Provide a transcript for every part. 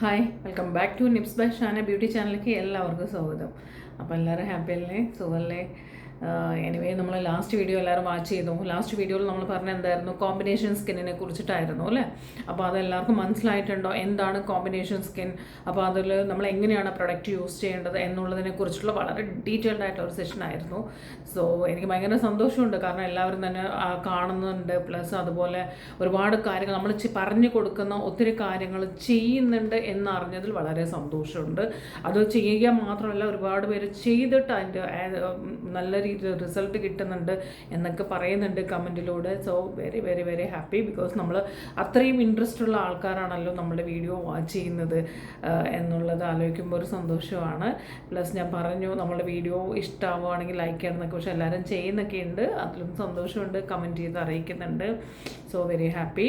Hi welcome back to Nips by Shana beauty ചാനലിലേക്ക് എല്ലാവർക്കും സ്വാഗതം. അപ്പോൾ എല്ലാവരും ഹാപ്പി അല്ലേ? സുഖമല്ലേ എനിവേ നമ്മൾ ലാസ്റ്റ് വീഡിയോ എല്ലാവരും വാച്ച് ചെയ്തു. ലാസ്റ്റ് വീഡിയോയിൽ നമ്മൾ പറഞ്ഞ എന്തായിരുന്നു? കോമ്പിനേഷൻ സ്കിന്നിനെ കുറിച്ചിട്ടായിരുന്നു അല്ലേ? അപ്പോൾ അതെല്ലാവർക്കും മനസ്സിലായിട്ടുണ്ടോ? എന്താണ് കോമ്പിനേഷൻ സ്കിൻ അപ്പോൾ അതിൽ നമ്മൾ എങ്ങനെയാണ് പ്രൊഡക്റ്റ് യൂസ് ചെയ്യേണ്ടത് എന്നുള്ളതിനെ കുറിച്ചുള്ള വളരെ ഡീറ്റെയിൽഡ് ആയിട്ടുള്ള ഒരു സെഷൻ ആയിരുന്നു. സോ എനിക്ക് ഭയങ്കര സന്തോഷമുണ്ട്. കാരണം എല്ലാവരും തന്നെ കാണുന്നുണ്ട്. പ്ലസ് അതുപോലെ ഒരുപാട് കാര്യങ്ങൾ നമ്മൾ പറഞ്ഞു കൊടുക്കുന്ന ഒത്തിരി കാര്യങ്ങൾ ചെയ്യുന്നുണ്ട് എന്നറിഞ്ഞതിൽ വളരെ സന്തോഷമുണ്ട്. അത് ചെയ്യുക മാത്രമല്ല ഒരുപാട് പേര് ചെയ്തിട്ട് അതിന്റെ നല്ല റിസൾട്ട് കിട്ടുന്നുണ്ട് എന്നൊക്കെ പറയുന്നുണ്ട് കമന്റിലൂടെ. So very very very happy because നമ്മൾ അത്രയും ഇൻട്രസ്റ്റ് ഉള്ള ആൾക്കാരാണല്ലോ നമ്മുടെ വീഡിയോ വാച്ച് ചെയ്യുന്നത്. എന്നുള്ളത് ആലോചിക്കുമ്പോൾ ഒരു സന്തോഷമാണ്. പ്ലസ് ഞാൻ പറഞ്ഞു നമ്മുടെ വീഡിയോ ഇഷ്ടമാവുകയാണെങ്കിൽ ലൈക്ക് ചെയ്യണം പക്ഷെ എല്ലാവരും ചെയ്യുന്നൊക്കെ ഉണ്ട്. അതിലും സന്തോഷമുണ്ട്. കമന്റ് ചെയ്ത് അറിയിക്കുന്നുണ്ട്. സോ വെരി ഹാപ്പി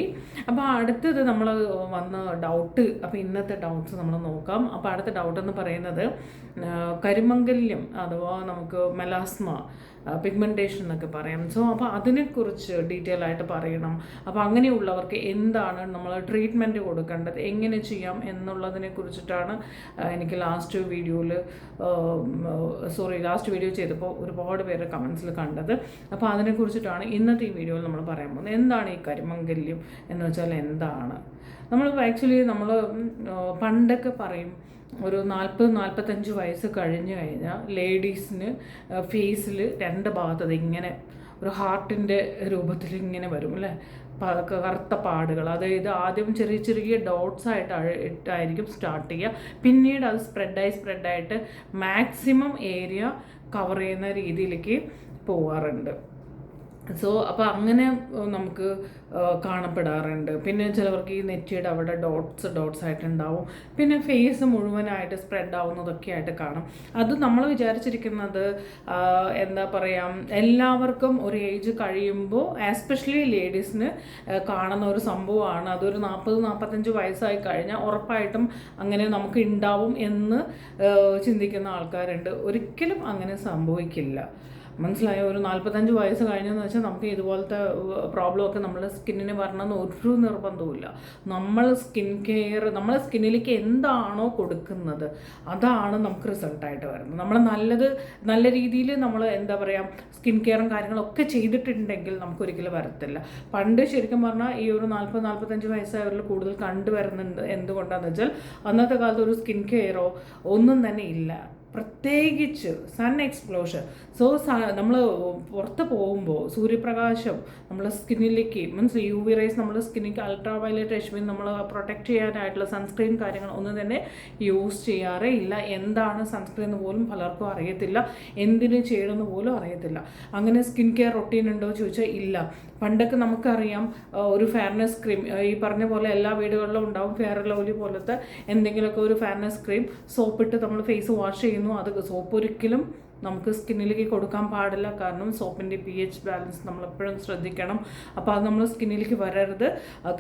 അപ്പോൾ അടുത്തത് നമ്മൾ വന്ന ഡൗട്ട് അപ്പോൾ ഇന്നത്തെ ഡൗട്ട്സ് നമ്മൾ നോക്കാം. അപ്പോൾ അടുത്ത ഡൗട്ട് എന്ന് പറയുന്നത് കരിമംഗല്യം അഥവാ നമുക്ക് മെലാസ്മ പിഗ്മെന്റേഷൻ എന്നൊക്കെ പറയാം. സോ അപ്പോൾ അതിനെക്കുറിച്ച് ഡീറ്റെയിൽ ആയിട്ട് പറയണം. അപ്പോൾ അങ്ങനെയുള്ളവർക്ക് എന്താണ് നമ്മൾ ട്രീറ്റ്മെന്റ് കൊടുക്കേണ്ടത്? എങ്ങനെ ചെയ്യാം എന്നുള്ളതിനെ കുറിച്ചിട്ടാണ് എനിക്ക് ലാസ്റ്റ് വീഡിയോയിൽ സോറി ലാസ്റ്റ് വീഡിയോ ചെയ്തപ്പോൾ ഒരുപാട് പേര് കമൻസിൽ കണ്ടത്. അപ്പോൾ അതിനെക്കുറിച്ചിട്ടാണ് ഇന്നത്തെ ഈ വീഡിയോയിൽ നമ്മൾ പറയാൻ പോകുന്നത്. എന്താണ് ഈ കരിമംഗല്യം എന്ന് വെച്ചാൽ എന്താണ്? നമ്മൾ ആക്ച്വലി നമ്മൾ പണ്ടൊക്കെ പറയും ഒരു നാൽപ്പത് നാൽപ്പത്തഞ്ച് വയസ്സ് കഴിഞ്ഞ് കഴിഞ്ഞാൽ ലേഡീസിന് ഫേസിൽ രണ്ട് ഭാഗത്തത് ഇങ്ങനെ ഒരു ഹാർട്ടിന്റെ രൂപത്തിൽ ഇങ്ങനെ വരും അല്ലേ? കറുത്ത പാടുകൾ. അതായത് ആദ്യം ചെറിയ ചെറിയ ഡോട്ട്സ് ആയിട്ട് ഇട്ടായിരിക്കും സ്റ്റാർട്ട് ചെയ്യുക. പിന്നീട് അത് സ്പ്രെഡായി സ്പ്രെഡായിട്ട് മാക്സിമം ഏരിയ കവർ ചെയ്യുന്ന രീതിയിലേക്ക് പോവാറുണ്ട്. സോ അപ്പോൾ അങ്ങനെ നമുക്ക് കാണപ്പെടാറുണ്ട്. പിന്നെ ചിലവർക്ക് ഈ നെറ്റിയുടെ അവിടെ ഡോട്ട്സ് ഡോട്ട്സ് ആയിട്ടുണ്ടാവും. പിന്നെ ഫേസ് മുഴുവനായിട്ട് സ്പ്രെഡ് ആവുന്നതൊക്കെ ആയിട്ട് കാണും. അത് നമ്മൾ വിചാരിച്ചിരിക്കുന്നത് എന്താ പറയുക എല്ലാവർക്കും ഒരു ഏജ് കഴിയുമ്പോൾ എസ്പെഷ്യലി ലേഡീസിന് കാണുന്ന ഒരു സംഭവമാണ്. അതൊരു നാൽപ്പത് നാൽപ്പത്തഞ്ച് വയസ്സായി കഴിഞ്ഞാൽ ഉറപ്പായിട്ടും അങ്ങനെ നമുക്ക് ഉണ്ടാവും എന്ന് ചിന്തിക്കുന്ന ആൾക്കാരുണ്ട്. ഒരിക്കലും അങ്ങനെ സംഭവിക്കില്ല. മനസ്സിലായോ? ഒരു നാൽപ്പത്തഞ്ച് വയസ്സ് കഴിഞ്ഞെന്ന് വെച്ചാൽ നമുക്ക് ഇതുപോലത്തെ പ്രോബ്ലമൊക്കെ നമ്മുടെ സ്കിന്നിന് വരണമെന്ന് ഒരു നിർബന്ധവുമില്ല. നമ്മൾ സ്കിൻ കെയർ നമ്മളെ സ്കിന്നിലേക്ക് എന്താണോ കൊടുക്കുന്നത് അതാണ് നമുക്ക് റിസൾട്ടായിട്ട് വരുന്നത്. നമ്മൾ നല്ലത് നല്ല രീതിയിൽ നമ്മൾ എന്താ പറയുക സ്കിൻ കെയറും കാര്യങ്ങളൊക്കെ ചെയ്തിട്ടുണ്ടെങ്കിൽ നമുക്ക് ഒരിക്കലും വരത്തില്ല. പണ്ട് ശരിക്കും പറഞ്ഞാൽ ഈ ഒരു നാൽപ്പത് നാൽപ്പത്തഞ്ച് വയസ്സായവരിൽ കൂടുതൽ കണ്ടുവരുന്നുണ്ട് എന്തുകൊണ്ടാണെന്ന് വെച്ചാൽ അന്നത്തെ കാലത്ത് ഒരു സ്കിൻ കെയറോ ഒന്നും തന്നെ ഇല്ല. പ്രത്യേകിച്ച് സൺ എക്സ്പ്ലോഷർ സോ നമ്മൾ പുറത്ത് പോകുമ്പോൾ സൂര്യപ്രകാശം നമ്മളെ സ്കിന്നിലേക്ക് മീൻസ് യു വി റൈസ് നമ്മുടെ സ്കിന്നിലേക്ക് അൾട്രാ വയലറ്റ് രശ്മി നമ്മൾ പ്രൊട്ടക്റ്റ് ചെയ്യാനായിട്ടുള്ള സൺസ്ക്രീൻ കാര്യങ്ങൾ ഒന്നും തന്നെ യൂസ് ചെയ്യാറേ ഇല്ല. എന്താണ് സൺസ്ക്രീൻ എന്ന് പോലും പലർക്കും അറിയത്തില്ല. എന്തിനു ചെയ്യണമെന്ന് പോലും അറിയത്തില്ല. അങ്ങനെ സ്കിൻ കെയർ റൊട്ടീൻ ഉണ്ടോ ചോദിച്ചാൽ ഇല്ല. പണ്ടൊക്കെ നമുക്കറിയാം ഒരു ഫെയർനെസ് ക്രീം ഈ പറഞ്ഞ പോലെ എല്ലാ വീടുകളിലും ഉണ്ടാവും ഫെയർ ലവ്ലി പോലത്തെ എന്തെങ്കിലുമൊക്കെ ഒരു ഫെയർനെസ് ക്രീം സോപ്പിട്ട് നമ്മൾ ഫേസ് വാഷ് ചെയ്യുന്നു. അത് സോപ്പ് ഒരിക്കലും നമുക്ക് സ്കിന്നിലേക്ക് കൊടുക്കാൻ പാടില്ല. കാരണം സോപ്പിന്റെ പി എച്ച് ബാലൻസ് നമ്മളെപ്പോഴും ശ്രദ്ധിക്കണം. അപ്പോൾ അത് നമ്മൾ സ്കിന്നിലേക്ക് വരരുത്.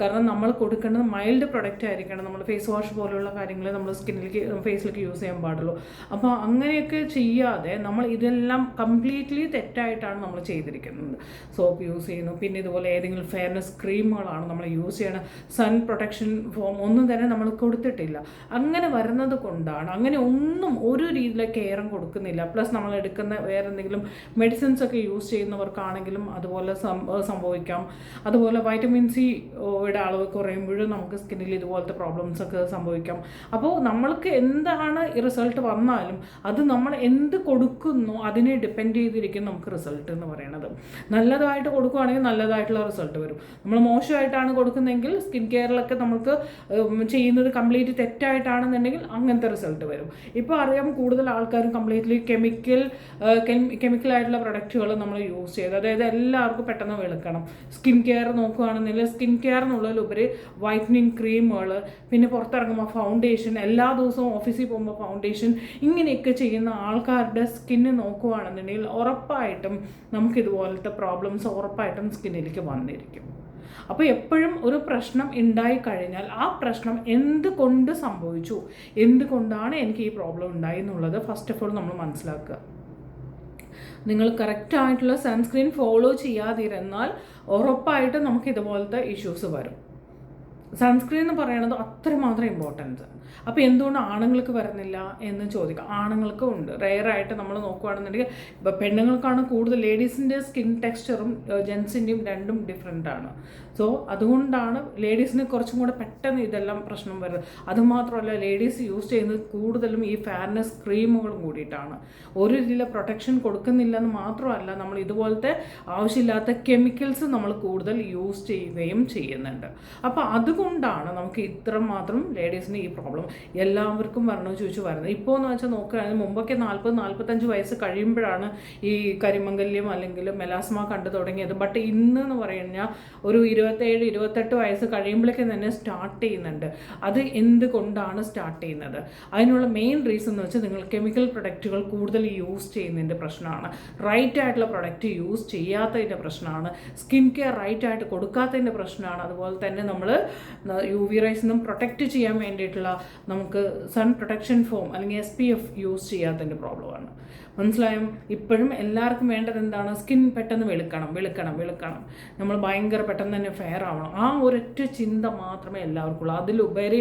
കാരണം നമ്മൾ കൊടുക്കേണ്ടത് മൈൽഡ് പ്രൊഡക്റ്റ് ആയിരിക്കണം. നമ്മൾ ഫേസ് വാഷ് പോലെയുള്ള കാര്യങ്ങൾ നമ്മൾ സ്കിന്നിലേക്ക് ഫേസിലേക്ക് യൂസ് ചെയ്യാൻ പാടുള്ളൂ. അപ്പോൾ അങ്ങനെയൊക്കെ ചെയ്യാതെ നമ്മൾ ഇതെല്ലാം കംപ്ലീറ്റ്ലി തെറ്റായിട്ടാണ് നമ്മൾ ചെയ്തിരിക്കുന്നത്. സോപ്പ് യൂസ് ചെയ്യുന്നു. പിന്നെ ഇതുപോലെ ഏതെങ്കിലും ഫെയർനെസ് ക്രീമുകളാണ് നമ്മൾ യൂസ് ചെയ്യണം സൺ പ്രൊട്ടക്ഷൻ ഫോം ഒന്നും തന്നെ നമ്മൾ കൊടുത്തിട്ടില്ല. അങ്ങനെ വരുന്നത് കൊണ്ടാണ്. അങ്ങനെ ഒന്നും ഒരു രീതിയിലെ കെയറും കൊടുക്കുന്നില്ല. പ്ലസ് നമ്മൾ എടുക്കുന്ന വേറെ എന്തെങ്കിലും മെഡിസിൻസ് ഒക്കെ യൂസ് ചെയ്യുന്നവർക്കാണെങ്കിലും അതുപോലെ സംഭവിക്കാം. അതുപോലെ വൈറ്റമിൻ സി യുടെ അളവ് കുറയുമ്പോഴും നമുക്ക് സ്കിന്നിൽ ഇതുപോലത്തെ പ്രോബ്ലംസ് ഒക്കെ സംഭവിക്കാം. അപ്പോൾ നമ്മൾക്ക് എന്താണ് റിസൾട്ട് വന്നാലും അത് നമ്മൾ എന്ത് കൊടുക്കുന്നു അതിനെ ഡിപ്പെൻഡ് ചെയ്തിരിക്കും നമുക്ക് റിസൾട്ട് എന്ന് പറയുന്നത് നല്ലതായിട്ട് കൊടുക്കുകയാണെങ്കിൽ നല്ലതായിട്ടുള്ള റിസൾട്ട് വരും. നമ്മൾ മോശമായിട്ടാണ് കൊടുക്കുന്നതെങ്കിൽ സ്കിൻ കെയറിലൊക്കെ നമുക്ക് ചെയ്യുന്നത് കംപ്ലീറ്റ് തെറ്റായിട്ടാണെന്നുണ്ടെങ്കിൽ അങ്ങനത്തെ റിസൾട്ട് വരും. ഇപ്പോൾ അറിയാം കൂടുതൽ ആൾക്കാരും കംപ്ലീറ്റ്ലി കെമിക്കൽ കെമിക്കലായിട്ടുള്ള പ്രൊഡക്റ്റുകൾ നമ്മൾ യൂസ് ചെയ്ത്. അതായത് എല്ലാവർക്കും പെട്ടെന്ന് വെളുക്കണം. സ്കിൻ കെയർ നോക്കുകയാണെന്നില്ല സ്കിൻ കെയർ എന്നുള്ളതിലുപരി വൈറ്റനിങ് ക്രീമുകൾ പിന്നെ പുറത്തിറങ്ങുമ്പോൾ ഫൗണ്ടേഷൻ എല്ലാ ദിവസവും ഓഫീസിൽ പോകുമ്പോൾ ഫൗണ്ടേഷൻ ഇങ്ങനെയൊക്കെ ചെയ്യുന്ന ആൾക്കാരുടെ സ്കിന്ന് നോക്കുകയാണെന്നുണ്ടെങ്കിൽ ഉറപ്പായിട്ടും നമുക്കിതുപോലത്തെ പ്രോബ്ലംസ് ഉറപ്പായിട്ടും സ്കിന്നിലേക്ക് വന്നിരിക്കും. അപ്പോൾ എപ്പോഴും ഒരു പ്രശ്നം ഉണ്ടായി കഴിഞ്ഞാൽ ആ പ്രശ്നം എന്തുകൊണ്ട് സംഭവിച്ചു? എന്തുകൊണ്ടാണ് എനിക്ക് ഈ പ്രോബ്ലം ഉണ്ടായി എന്നുള്ളത് ഫസ്റ്റ് ഓഫ് ഓൾ നമ്മൾ മനസ്സിലാക്കുക. നിങ്ങൾ കറക്റ്റായിട്ടുള്ള സൺസ്ക്രീൻ ഫോളോ ചെയ്യാതിരുന്നാൽ ഉറപ്പായിട്ടും നമുക്ക് ഇതുപോലത്തെ ഇഷ്യൂസ് വരും. സൺസ്ക്രീൻ എന്ന് പറയുന്നത് അത്രമാത്രം ഇമ്പോർട്ടൻസ് അപ്പോൾ എന്തുകൊണ്ട് ആണുങ്ങൾക്ക് വരുന്നില്ല എന്ന് ചോദിക്കാം. ആണുങ്ങൾക്കും ഉണ്ട്. റെയറായിട്ട് നമ്മൾ നോക്കുകയാണെന്നുണ്ടെങ്കിൽ ഇപ്പോൾ പെണ്ണുങ്ങൾക്കാണ് കൂടുതൽ ലേഡീസിന്റെ സ്കിൻ ടെക്സ്ചറും ജെൻസിന്റെയും രണ്ടും ഡിഫറെന്റ് ആണ്. സോ അതുകൊണ്ടാണ് ലേഡീസിന് കുറച്ചും കൂടെ പെട്ടെന്ന് ഇതെല്ലാം പ്രശ്നം വരുന്നത്. അതുമാത്രമല്ല ലേഡീസ് യൂസ് ചെയ്യുന്നത് കൂടുതലും ഈ ഫെയർനെസ് ക്രീമുകളും കൂടിയിട്ടാണ്. ഒരു രീതിയിലെ പ്രൊട്ടക്ഷൻ കൊടുക്കുന്നില്ലെന്ന് മാത്രമല്ല നമ്മൾ ഇതുപോലത്തെ ആവശ്യമില്ലാത്ത കെമിക്കൽസ് നമ്മൾ കൂടുതൽ യൂസ് ചെയ്യുകയും ചെയ്യുന്നുണ്ട്. അപ്പോൾ അതുകൊണ്ടാണ് നമുക്ക് ഇത്ര മാത്രം ലേഡീസിന് ഈ പ്രോബ്ലം എല്ലാവർക്കും വരണോ ചോദിച്ചു വരുന്നത് ഇപ്പോൾ എന്ന് വെച്ചാൽ നോക്കുകയാണെങ്കിൽ മുമ്പൊക്കെ നാൽപ്പത് നാൽപ്പത്തഞ്ച് വയസ്സ് കഴിയുമ്പോഴാണ് ഈ കരിമംഗല്യം അല്ലെങ്കിൽ മെലാസ്മ കണ്ടു തുടങ്ങിയത്. ബട്ട് ഇന്ന് എന്ന് പറഞ്ഞാൽ ഒരു ഇരുപത്തേഴ് ഇരുപത്തെട്ട് വയസ്സ് കഴിയുമ്പോഴേക്കും തന്നെ സ്റ്റാർട്ട് ചെയ്യുന്നുണ്ട്. അത് എന്തുകൊണ്ടാണ് സ്റ്റാർട്ട് ചെയ്യുന്നത്? അതിനുള്ള മെയിൻ റീസൺ എന്ന് വെച്ചാൽ നിങ്ങൾ കെമിക്കൽ പ്രൊഡക്റ്റുകൾ കൂടുതൽ യൂസ് ചെയ്യുന്നതിന്റെ പ്രശ്നമാണ്. റൈറ്റ് ആയിട്ടുള്ള പ്രൊഡക്റ്റ് യൂസ് ചെയ്യാത്തതിന്റെ പ്രശ്നമാണ്. സ്കിൻ കെയർ റൈറ്റ് ആയിട്ട് കൊടുക്കാത്തതിന്റെ പ്രശ്നമാണ്. അതുപോലെ തന്നെ നമ്മൾ യു വി റൈസിൽ നിന്നും പ്രൊട്ടക്റ്റ് ചെയ്യാൻ വേണ്ടിയിട്ടുള്ള നമുക്ക് സൺ പ്രൊട്ടക്ഷൻ ഫോം അല്ലെങ്കിൽ എസ് പി എഫ് യൂസ് ചെയ്യാത്തതിന്റെ പ്രോബ്ലമാണ് മനസ്സിലായും? ഇപ്പോഴും എല്ലാവർക്കും വേണ്ടത് എന്താണ്? സ്കിൻ പെട്ടെന്ന് വെളുക്കണം വെളുക്കണം വെളുക്കണം. നമ്മൾ ഭയങ്കര പെട്ടെന്ന് തന്നെ ഫെയർ ആവണം. ആ ഒരൊറ്റ ചിന്ത മാത്രമേ എല്ലാവർക്കും ഉള്ളൂ അതിലുപരി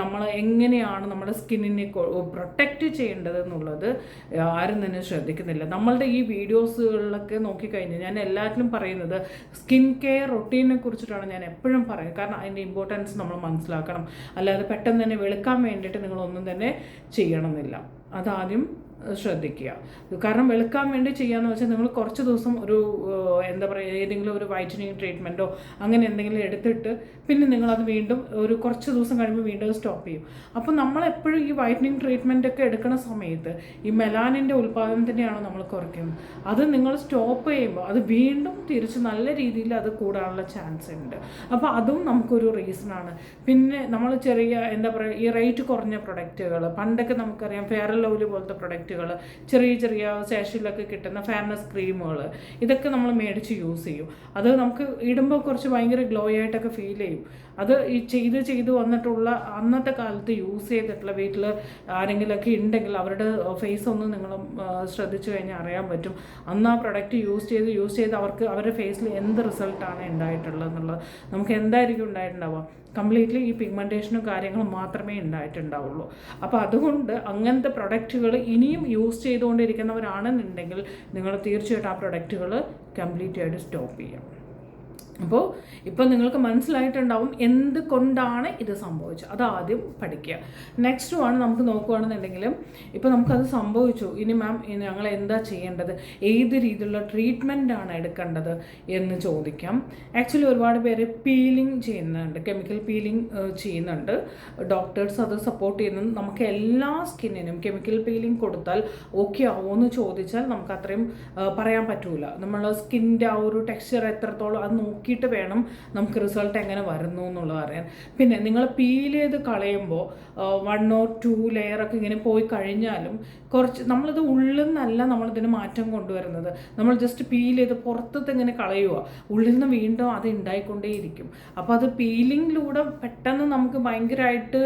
നമ്മൾ എങ്ങനെയാണ് നമ്മുടെ സ്കിന്നിനെ പ്രൊട്ടക്റ്റ് ചെയ്യേണ്ടത് എന്നുള്ളത് ആരും തന്നെ ശ്രദ്ധിക്കുന്നില്ല. നമ്മളുടെ ഈ വീഡിയോസുകളിലൊക്കെ നോക്കിക്കഴിഞ്ഞാൽ ഞാൻ എല്ലാത്തിലും പറയുന്നത് സ്കിൻ കെയർ റൊട്ടീനെ കുറിച്ചിട്ടാണ് ഞാൻ എപ്പോഴും പറയുന്നത്. കാരണം അതിന്റെ ഇമ്പോർട്ടൻസ് നമ്മൾ മനസ്സിലാക്കണം. അല്ലാതെ പെട്ടെന്ന് തന്നെ വെളുക്കാൻ വേണ്ടിയിട്ട് നിങ്ങളൊന്നും തന്നെ ചെയ്യണമെന്നില്ല. അതാദ്യം ശ്രദ്ധിക്കുക. കാരണം വെളുക്കാൻ വേണ്ടി ചെയ്യാന്ന് വെച്ചാൽ നിങ്ങൾ കുറച്ച് ദിവസം ഒരു എന്താ പറയുക ഏതെങ്കിലും ഒരു വൈറ്റനിങ് ട്രീറ്റ്മെന്റോ അങ്ങനെ എന്തെങ്കിലും എടുത്തിട്ട് പിന്നെ നിങ്ങളത് വീണ്ടും ഒരു കുറച്ച് ദിവസം കഴിയുമ്പോൾ വീണ്ടും സ്റ്റോപ്പ് ചെയ്യും. അപ്പോൾ നമ്മൾ എപ്പോഴും ഈ വൈറ്റനിങ് ട്രീറ്റ്മെന്റ് ഒക്കെ എടുക്കുന്ന സമയത്ത് ഈ മെലാനിന്റെ ഉൽപ്പാദനത്തിനെയാണ് നമ്മൾ കുറയ്ക്കുന്നത്? അത് നിങ്ങൾ സ്റ്റോപ്പ് ചെയ്യുമ്പോൾ അത് വീണ്ടും തിരിച്ച് നല്ല രീതിയിൽ അത് കൂടാനുള്ള ചാൻസ് ഉണ്ട്. അപ്പോൾ അതും നമുക്കൊരു റീസൺ ആണ്. പിന്നെ നമ്മൾ ചെറിയ എന്താ പറയുക ഈ റേറ്റ് കുറഞ്ഞ പ്രൊഡക്റ്റുകൾ പണ്ടൊക്കെ നമുക്കറിയാം ഫെയർ ലവ്ലി പോലത്തെ പ്രൊഡക്റ്റുകൾ ചെറിയ ചെറിയ സാഷിലൊക്കെ കിട്ടുന്ന ഫേമസ് ക്രീമുകൾ ഇതൊക്കെ നമ്മൾ മേടിച്ച് യൂസ് ചെയ്യും. അത് നമുക്ക് ഇടുമ്പോൾ കുറച്ച് ഭയങ്കര ഗ്ലോ ആയിട്ടൊക്കെ ഫീൽ ചെയ്യും. അത് ഈ ചെയ്ത് ചെയ്ത് വന്നിട്ടുള്ള അന്നത്തെ കാലത്ത് യൂസ് ചെയ്തിട്ടുള്ള വീട്ടിൽ ആരെങ്കിലുമൊക്കെ ഉണ്ടെങ്കിൽ അവരുടെ ഫേസ് ഒന്ന് നിങ്ങൾ ശ്രദ്ധിച്ചു കഴിഞ്ഞാൽ അറിയാൻ പറ്റും. അന്ന് ആ പ്രൊഡക്റ്റ് യൂസ് ചെയ്ത് യൂസ് ചെയ്ത് അവർക്ക് അവരുടെ ഫേസിൽ എന്ത് റിസൾട്ടാണ് ഉണ്ടായിട്ടുള്ളത് എന്നുള്ളത് നമുക്ക് എന്തായിരിക്കും ഉണ്ടായിട്ടുണ്ടാവുക കംപ്ലീറ്റ്ലി ഈ പിഗ്മെന്റേഷനും കാര്യങ്ങളും മാത്രമേ ഉണ്ടായിട്ടുണ്ടാവുള്ളൂ അപ്പോൾ അതുകൊണ്ട് അങ്ങനത്തെ പ്രൊഡക്റ്റുകൾ ഇനിയും യൂസ് ചെയ്തുകൊണ്ടിരിക്കുന്നവരാണെന്നുണ്ടെങ്കിൽ നിങ്ങൾ തീർച്ചയായിട്ടും ആ പ്രൊഡക്റ്റുകൾ കംപ്ലീറ്റ് ആയിട്ട് സ്റ്റോപ്പ് ചെയ്യാം. അപ്പോൾ ഇപ്പം നിങ്ങൾക്ക് മനസ്സിലായിട്ടുണ്ടാവും എന്ത് കൊണ്ടാണ് ഇത് സംഭവിച്ചത്. അത് ആദ്യം പഠിക്കുക. നെക്സ്റ്റ് ആണ് നമുക്ക് നോക്കുകയാണെന്നുണ്ടെങ്കിൽ ഇപ്പം നമുക്കത് സംഭവിച്ചു. ഇനി മാം ഇനി ഞങ്ങൾ എന്താ ചെയ്യേണ്ടത്? ഏത് രീതിയിലുള്ള ട്രീറ്റ്മെന്റ് ആണ് എടുക്കേണ്ടത് എന്ന് ചോദിക്കാം. ആക്ച്വലി ഒരുപാട് പേര് പീലിംഗ് ചെയ്യുന്നുണ്ട്. കെമിക്കൽ പീലിംഗ് ചെയ്യുന്നുണ്ട്. ഡോക്ടേഴ്സ് അത് സപ്പോർട്ട് ചെയ്യുന്നു നമുക്ക് എല്ലാ സ്കിന്നിനും കെമിക്കൽ പീലിംഗ് കൊടുത്താൽ ഓക്കെ ആവുമെന്ന് ചോദിച്ചാൽ നമുക്ക് അത്രയും പറയാൻ പറ്റൂല. നമ്മൾ സ്കിന്റെ ആ ഒരു ടെക്സ്ചർ എത്രത്തോളം അത് നോക്കിയിട്ട് വേണം നമുക്ക് റിസൾട്ട് എങ്ങനെ വരുന്നു എന്നുള്ളത് അറിയാൻ പിന്നെ നിങ്ങൾ പീൽ ചെയ്ത് കളയുമ്പോൾ വൺ ഓർ ടു ലെയർ ഒക്കെ ഇങ്ങനെ പോയി കഴിഞ്ഞാലും കുറച്ച് നമ്മളിത് ഉള്ളിൽ നിന്നല്ല നമ്മളിതിന് മാറ്റം കൊണ്ടുവരുന്നത്. നമ്മൾ ജസ്റ്റ് പീൽ ചെയ്ത് പുറത്തത്തെ ഇങ്ങനെ കളയുക. ഉള്ളിൽ നിന്ന് വീണ്ടും അത് ഉണ്ടായിക്കൊണ്ടേയിരിക്കും. അപ്പോൾ അത് പീലിങ്ങിലൂടെ പെട്ടെന്ന് നമുക്ക് ഭയങ്കരമായിട്ട്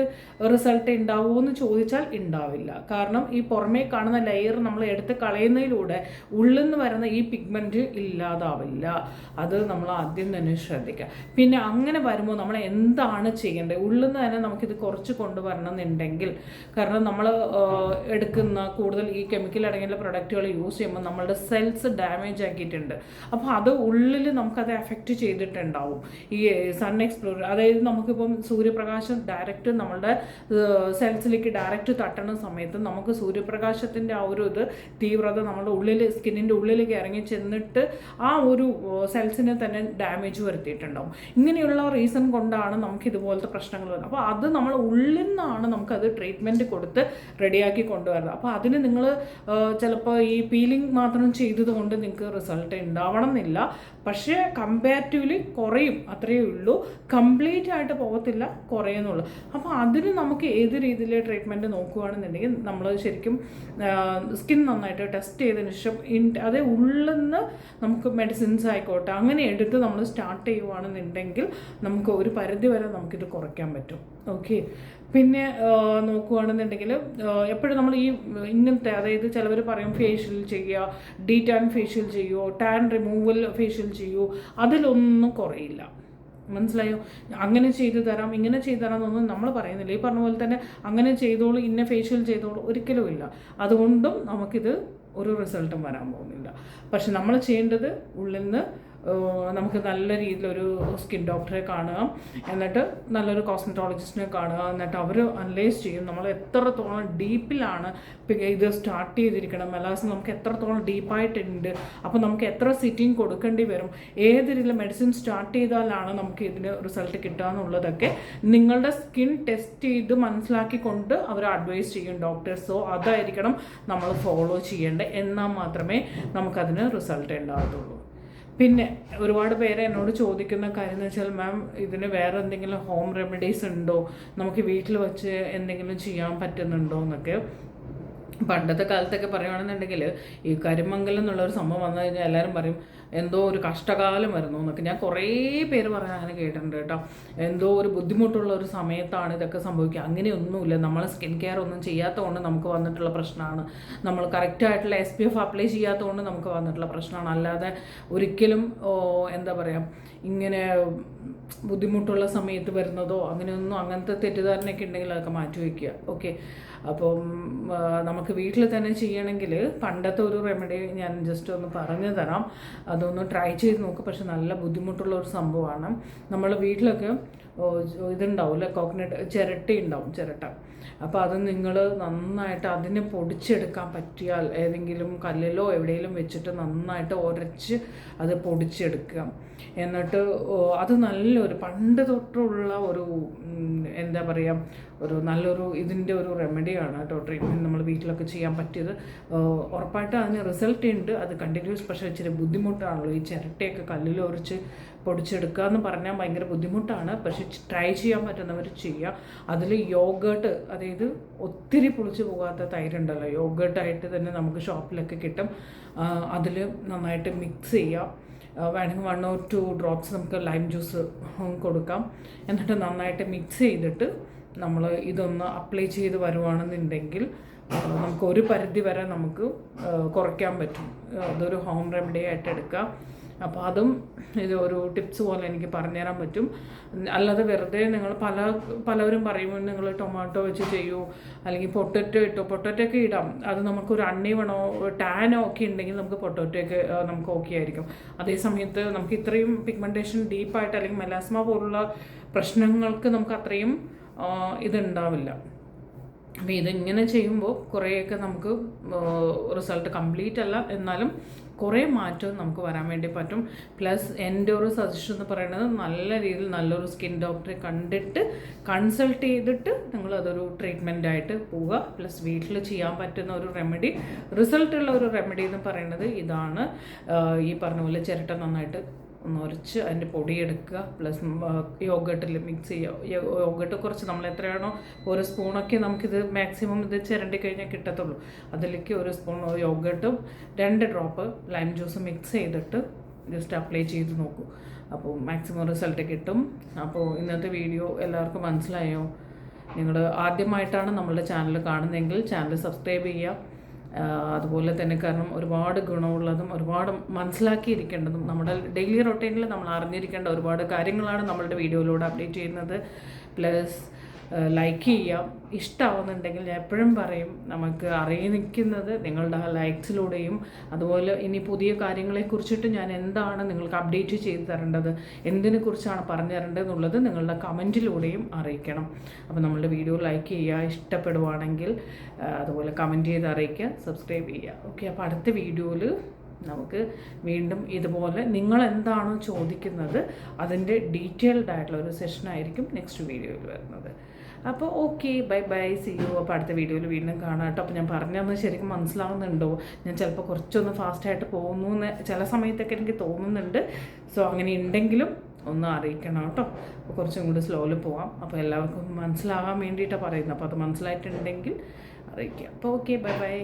റിസൾട്ട് ഉണ്ടാവുമോ എന്ന് ചോദിച്ചാൽ ഉണ്ടാവില്ല. കാരണം ഈ പുറമേ കാണുന്ന ലെയർ നമ്മൾ എടുത്ത് കളയുന്നതിലൂടെ ഉള്ളിൽ നിന്ന് വരുന്ന ഈ പിഗ്മെന്റ് ഇല്ലാതാവില്ല. അത് നമ്മൾ ആദ്യം തന്നെ ശ്രദ്ധിക്കുക. പിന്നെ അങ്ങനെ വരുമ്പോൾ നമ്മൾ എന്താണ് ചെയ്യേണ്ടത്? ഉള്ളിൽ നിന്ന് തന്നെ നമുക്കിത് കുറച്ച് കൊണ്ടുവരണം എന്നുണ്ടെങ്കിൽ കാരണം നമ്മൾ എടുക്കുന്ന കൂടുതൽ ഈ കെമിക്കൽ അടങ്ങിയ പ്രൊഡക്റ്റുകൾ യൂസ് ചെയ്യുമ്പോൾ നമ്മളുടെ സെൽസ് ഡാമേജ് ആക്കിയിട്ടുണ്ട്. അപ്പോൾ അത് ഉള്ളിൽ നമുക്കത് എഫക്റ്റ് ചെയ്തിട്ടുണ്ടാവും. ഈ സൺ എക്സ്പ്ലോർ അതായത് നമുക്കിപ്പം സൂര്യപ്രകാശം ഡയറക്റ്റ് നമ്മളുടെ സെൽസിലേക്ക് ഡയറക്റ്റ് തട്ടുന്ന സമയത്ത് നമുക്ക് സൂര്യപ്രകാശത്തിന്റെ ആ ഒരു ഇത് തീവ്രത നമ്മുടെ ഉള്ളിൽ സ്കിന്നിന്റെ ഉള്ളിലേക്ക് ഇറങ്ങി ചെന്നിട്ട് ആ ഒരു സെൽസിനെ തന്നെ ഡാമേജ് വരുത്തിയിട്ടുണ്ടാവും. ഇങ്ങനെയുള്ള റീസൺ കൊണ്ടാണ് നമുക്ക് ഇതുപോലത്തെ പ്രശ്നങ്ങൾ വരുന്നത്. അപ്പോൾ അത് നമ്മൾ ഉള്ളിൽ നിന്നാണ് നമുക്കത് ട്രീറ്റ്മെന്റ് കൊടുത്ത് റെഡിയാക്കി കൊണ്ടുവരുന്നത്. അപ്പോൾ അതിന് നിങ്ങൾ ചിലപ്പോൾ ഈ പീലിംഗ് മാത്രം ചെയ്തത് കൊണ്ട് നിങ്ങൾക്ക് റിസൾട്ട് ഉണ്ടാവണം എന്നില്ല പക്ഷേ കമ്പാരിറ്റീവ്ലി കുറയും അത്രയേ ഉള്ളൂ. കംപ്ലീറ്റ് ആയിട്ട് പോകത്തില്ല കുറയുന്നുള്ളൂ. അപ്പോൾ അതിന് നമുക്ക് ഏത് രീതിയിലെ ട്രീറ്റ്മെന്റ് നോക്കുകയാണെന്നുണ്ടെങ്കിൽ നമ്മൾ ശരിക്കും സ്കിൻ നന്നായിട്ട് ടെസ്റ്റ് ചെയ്തതിന് ശേഷം അതേ ഉള്ളിൽ നിന്ന് നമുക്ക് മെഡിസിൻസ് ആയിക്കോട്ടെ അങ്ങനെ എടുത്ത് നമ്മൾ സ്റ്റാർട്ട് ചെയ്യുവാണെന്നുണ്ടെങ്കിൽ നമുക്ക് ഒരു പരിധി വരെ നമുക്കിത് കുറയ്ക്കാൻ പറ്റും. ഓക്കെ പിന്നെ നോക്കുകയാണെന്നുണ്ടെങ്കിൽ എപ്പോഴും നമ്മൾ ഈ ഇങ്ങനത്തെ അതായത് ചിലവർ പറയും ഫേഷ്യൽ ചെയ്യുക ഡീ ടാൻ ഫേഷ്യൽ ചെയ്യുമോ ടാൻ റിമൂവൽ ഫേഷ്യൽ ചെയ്യുമോ അതിലൊന്നും കുറയില്ല. മനസ്സിലായോ? അങ്ങനെ ചെയ്തു തരാം ഇങ്ങനെ ചെയ്തു തരാം എന്നൊന്നും നമ്മൾ പറയുന്നില്ല. ഈ പറഞ്ഞ പോലെ തന്നെ അങ്ങനെ ചെയ്തോളൂ ഇന്ന ഫേഷ്യൽ ചെയ്തോളൂ ഒരിക്കലും ഇല്ല. അതുകൊണ്ടും നമുക്കിത് ഒരു റിസൾട്ടും വരാൻ പോകുന്നില്ല. പക്ഷെ നമ്മൾ ചെയ്യേണ്ടത് ഉള്ളിൽ നിന്ന് നമുക്ക് നല്ല രീതിയിലൊരു സ്കിൻ ഡോക്ടറെ കാണുക. എന്നിട്ട് നല്ലൊരു കോസ്മെറ്റോളജിസ്റ്റിനെ കാണുക. എന്നിട്ട് അവർ അനലൈസ് ചെയ്യും നമ്മൾ എത്രത്തോളം ഡീപ്പിലാണ് ഇത് സ്റ്റാർട്ട് ചെയ്തിരിക്കണം മെലാസ് നമുക്ക് എത്രത്തോളം ഡീപ്പായിട്ടുണ്ട് അപ്പോൾ നമുക്ക് എത്ര സിറ്റിങ് കൊടുക്കേണ്ടി വരും. ഏത് രീതിയിൽ മെഡിസിൻ സ്റ്റാർട്ട് ചെയ്താലാണ് നമുക്ക് ഇതിന് റിസൾട്ട് കിട്ടുക എന്നുള്ളതൊക്കെ നിങ്ങളുടെ സ്കിൻ ടെസ്റ്റ് ചെയ്ത് മനസ്സിലാക്കിക്കൊണ്ട് അവർ അഡ്വൈസ് ചെയ്യും ഡോക്ടേഴ്സ് അതായിരിക്കണം നമ്മൾ ഫോളോ ചെയ്യേണ്ടത്. എന്നാൽ മാത്രമേ നമുക്കതിന് റിസൾട്ട് ഉണ്ടാകത്തുള്ളൂ. പിന്നെ ഒരുപാട് പേര് എന്നോട് ചോദിക്കുന്ന കാര്യം എന്ന് വെച്ചാൽ മാം ഇതിന് വേറെ എന്തെങ്കിലും ഹോം റെമഡീസ് ഉണ്ടോ? നമുക്ക് വീട്ടിൽ വെച്ച് എന്തെങ്കിലും ചെയ്യാൻ പറ്റുന്നുണ്ടോ എന്നൊക്കെ. പണ്ടത്തെ കാലത്തൊക്കെ പറയുകയാണെന്നുണ്ടെങ്കിൽ ഈ കരിമംഗലം എന്നുള്ള ഒരു സംഭവം വന്നു കഴിഞ്ഞാൽ എല്ലാവരും പറയും എന്തോ ഒരു കഷ്ടകാലം വരുന്നു എന്നൊക്കെ. ഞാൻ കുറേ പേര് പറയാൻ കേട്ടിട്ടുണ്ട് കേട്ടോ. എന്തോ ഒരു ബുദ്ധിമുട്ടുള്ള ഒരു സമയത്താണ് ഇതൊക്കെ സംഭവിക്കുക. അങ്ങനെയൊന്നുമില്ല. നമ്മൾ സ്കിൻ കെയർ ഒന്നും ചെയ്യാത്തതുകൊണ്ട് നമുക്ക് വന്നിട്ടുള്ള പ്രശ്നമാണ്. നമ്മൾ കറക്റ്റായിട്ടുള്ള എസ് പി എഫ് അപ്ലൈ ചെയ്യാത്തതുകൊണ്ട് നമുക്ക് വന്നിട്ടുള്ള പ്രശ്നമാണ്. അല്ലാതെ ഒരിക്കലും എന്താ പറയുക ഇങ്ങനെ ബുദ്ധിമുട്ടുള്ള സമയത്ത് വരുന്നതോ അങ്ങനെയൊന്നും അങ്ങനത്തെ തെറ്റിദ്ധാരണയൊക്കെ ഉണ്ടെങ്കിൽ അതൊക്കെ മാറ്റി വയ്ക്കുക. ഓക്കെ? അപ്പം നമുക്ക് വീട്ടിൽ തന്നെ ചെയ്യണമെങ്കിൽ പണ്ടത്തെ ഒരു റെമഡി ഞാൻ ജസ്റ്റ് ഒന്ന് പറഞ്ഞു തരാം. അതൊന്ന് ട്രൈ ചെയ്ത് നോക്കുക പക്ഷെ നല്ല ബുദ്ധിമുട്ടുള്ള ഒരു സംഭവമാണ്. നമ്മൾ വീട്ടിലൊക്കെ ഇതുണ്ടാവും ഇതുണ്ടാവില്ല കോക്കനട്ട് ചിരട്ട ഉണ്ടാവും ചിരട്ട. അപ്പോൾ അത് നിങ്ങൾ നന്നായിട്ട് അതിനെ പൊടിച്ചെടുക്കാൻ പറ്റിയാൽ ഏതെങ്കിലും കല്ലിലോ എവിടെയെങ്കിലും വെച്ചിട്ട് നന്നായിട്ട് ഉരച്ച് അത് പൊടിച്ചെടുക്കുക. എന്നിട്ട് അത് നല്ലൊരു പണ്ട് തൊട്ടുള്ള ഒരു എന്താ പറയുക ഒരു നല്ലൊരു ഇതിന്റെ ഒരു റെമഡിയാണ് കേട്ടോ ട്രീറ്റ്മെന്റ് നമ്മൾ വീട്ടിലൊക്കെ ചെയ്യാൻ പറ്റിയത്. ഉറപ്പായിട്ട് അതിന് റിസൾട്ട് ഉണ്ട്. അത് കണ്ടിന്യൂസ് പക്ഷേ ഇച്ചിരി ബുദ്ധിമുട്ടാണല്ലോ ഈ ചിരട്ടയൊക്കെ കല്ലിൽ ഉരച്ച് പൊടിച്ചെടുക്കുക എന്ന് പറഞ്ഞാൽ ഭയങ്കര ബുദ്ധിമുട്ടാണ്. പക്ഷേ ട്രൈ ചെയ്യാൻ പറ്റുന്നവർ ചെയ്യുക. അതിൽ യോഗേട്ട് അതായത് ഒത്തിരി പുളിച്ചു പോകാത്ത തൈരുണ്ടല്ലോ. യോഗേർട്ടായിട്ട് തന്നെ നമുക്ക് ഷോപ്പിലൊക്കെ കിട്ടും. അതിൽ നന്നായിട്ട് മിക്സ് ചെയ്യാം. വേണമെങ്കിൽ വൺ ഓർ ടു ഡ്രോപ്സ് നമുക്ക് ലൈം ജ്യൂസ് കൊടുക്കാം. എന്നിട്ട് നന്നായിട്ട് മിക്സ് ചെയ്തിട്ട് നമ്മൾ ഇതൊന്ന് അപ്ലൈ ചെയ്ത് വരുവാണെന്നുണ്ടെങ്കിൽ നമുക്ക് ഒരു പരിധി വരെ നമുക്ക് കുറയ്ക്കാൻ പറ്റും. അതൊരു ഹോം റെമഡി ആയിട്ട് എടുക്കാം. അപ്പോൾ അതും ഇത് ഒരു ടിപ്സ് പോലെ എനിക്ക് പറഞ്ഞുതരാൻ പറ്റും. അല്ലാതെ വെറുതെ നിങ്ങൾ പല പലവരും പറയുമ്പോൾ നിങ്ങൾ ടൊമാറ്റോ വെച്ച് ചെയ്യൂ അല്ലെങ്കിൽ പൊട്ടറ്റോ ഇട്ടോ പൊട്ടറ്റോ ഒക്കെ ഇടാം. അത് നമുക്കൊരു അണ്ണീവണോ ടാനോ ഒക്കെ ഉണ്ടെങ്കിൽ നമുക്ക് പൊട്ടറ്റോ ഒക്കെ നമുക്ക് ഓക്കെ ആയിരിക്കും. അതേ സമയത്ത് നമുക്ക് ഇത്രയും പിഗ്മെന്റേഷൻ ഡീപ്പായിട്ട് അല്ലെങ്കിൽ മെലാസ്മ പോലുള്ള പ്രശ്നങ്ങൾക്ക് നമുക്ക് അത്രയും ഇതുണ്ടാവില്ല. അപ്പോൾ ഇതിങ്ങനെ ചെയ്യുമ്പോൾ കുറേയൊക്കെ നമുക്ക് റിസൾട്ട് കംപ്ലീറ്റ് അല്ല. എന്നാലും കുറേ മാറ്റം നമുക്ക് വരാൻ വേണ്ടി പറ്റും. പ്ലസ് എന്റെ ഒരു സജഷൻ എന്ന് പറയുന്നത് നല്ല രീതിയിൽ നല്ലൊരു സ്കിൻ ഡോക്ടറെ കണ്ടിട്ട് കൺസൾട്ട് ചെയ്തിട്ട് നിങ്ങൾ അതൊരു ട്രീറ്റ്മെന്റ് ആയിട്ട് പോവുക. പ്ലസ് വീട്ടിൽ ചെയ്യാൻ പറ്റുന്ന ഒരു റെമഡി റിസൾട്ടുള്ള ഒരു റെമഡി എന്ന് പറയുന്നത് ഇതാണ്. ഈ പറഞ്ഞ പോലെ ചിരട്ട നന്നായിട്ട് ഒന്ന് ഉരച്ച് അതിന്റെ പൊടിയെടുക്കുക പ്ലസ് യോഗട്ടിൽ മിക്സ് ചെയ്യുക. യോഗട്ട് കുറച്ച് നമ്മൾ എത്രയാണോ ഒരു സ്പൂണൊക്കെ നമുക്കിത് മാക്സിമം ഇത് ചിരണ്ടി കഴിഞ്ഞാൽ കിട്ടത്തുള്ളൂ. അതിലേക്ക് ഒരു സ്പൂൺ യോഗട്ടും രണ്ട് ഡ്രോപ്പ് ലൈം ജ്യൂസ് മിക്സ് ചെയ്തിട്ട് ജസ്റ്റ് അപ്ലൈ ചെയ്ത് നോക്കൂ. അപ്പോൾ മാക്സിമം റിസൾട്ട് കിട്ടും. അപ്പോൾ ഇന്നത്തെ വീഡിയോ എല്ലാവർക്കും മനസ്സിലായോ? നിങ്ങൾ ആദ്യമായിട്ടാണ് നമ്മളുടെ ചാനൽ കാണുന്നതെങ്കിൽ ചാനൽ സബ്സ്ക്രൈബ് ചെയ്യുക. അതുപോലെ തന്നെ കാരണം ഒരുപാട് ഗുണമുള്ളതും ഒരുപാട് മനസ്സിലാക്കിയിരിക്കേണ്ടതും നമ്മുടെ ഡെയിലി റൊട്ടീനിൽ നമ്മൾ അറിഞ്ഞിരിക്കേണ്ട ഒരുപാട് കാര്യങ്ങളാണ് നമ്മളുടെ വീഡിയോയിലൂടെ അപ്ഡേറ്റ് ചെയ്യുന്നത്. പ്ലസ് ലൈക്ക് ചെയ്യാം. ഇഷ്ടമാവുന്നുണ്ടെങ്കിൽ ഞാൻ എപ്പോഴും പറയും നമുക്ക് അറിയിക്കുന്നത് നിങ്ങളുടെ ലൈക്സിലൂടെയും അതുപോലെ ഇനി പുതിയ കാര്യങ്ങളെക്കുറിച്ചിട്ട് ഞാൻ എന്താണ് നിങ്ങൾക്ക് അപ്ഡേറ്റ് ചെയ്ത് തരേണ്ടത് എന്തിനെ കുറിച്ചാണ് പറഞ്ഞു തരേണ്ടത് എന്നുള്ളത് നിങ്ങളുടെ കമന്റിലൂടെയും അറിയിക്കണം. അപ്പോൾ നമ്മളുടെ വീഡിയോ ലൈക്ക് ചെയ്യുക ഇഷ്ടപ്പെടുവാണെങ്കിൽ അതുപോലെ കമന്റ് ചെയ്ത് അറിയിക്കുക സബ്സ്ക്രൈബ് ചെയ്യുക. ഓക്കെ അപ്പോൾ അടുത്ത വീഡിയോയിൽ നമുക്ക് വീണ്ടും ഇതുപോലെ നിങ്ങൾ എന്താണോ ചോദിക്കുന്നത് അതിന്റെ ഡീറ്റെയിൽഡ് ആയിട്ടുള്ള ഒരു സെഷനായിരിക്കും നെക്സ്റ്റ് വീഡിയോയിൽ വരുന്നത്. അപ്പോൾ okay bye bye see you അപ്പോൾ അടുത്ത വീഡിയോയിൽ വീണ്ടും കാണാം കേട്ടോ. അപ്പോൾ ഞാൻ പറഞ്ഞതെന്ന് ശരിക്കും മനസ്സിലാവുന്നുണ്ടോ? ഞാൻ ചിലപ്പോൾ കുറച്ചൊന്ന് ഫാസ്റ്റായിട്ട് പോകുന്നു എന്ന് ചില സമയത്തൊക്കെ എനിക്ക് തോന്നുന്നുണ്ട്. സോ അങ്ങനെ ഉണ്ടെങ്കിലും ഒന്ന് അറിയിക്കണം കേട്ടോ. അപ്പോൾ കുറച്ചും കൂടി സ്ലോയിൽ പോവാം. അപ്പോൾ എല്ലാവർക്കും മനസ്സിലാവാൻ വേണ്ടിയിട്ടാണ് പറയുന്നത്. അപ്പോൾ അത് മനസ്സിലായിട്ടുണ്ടെങ്കിൽ അറിയിക്കുക അപ്പോൾ ഓക്കെ ബൈ ബൈ.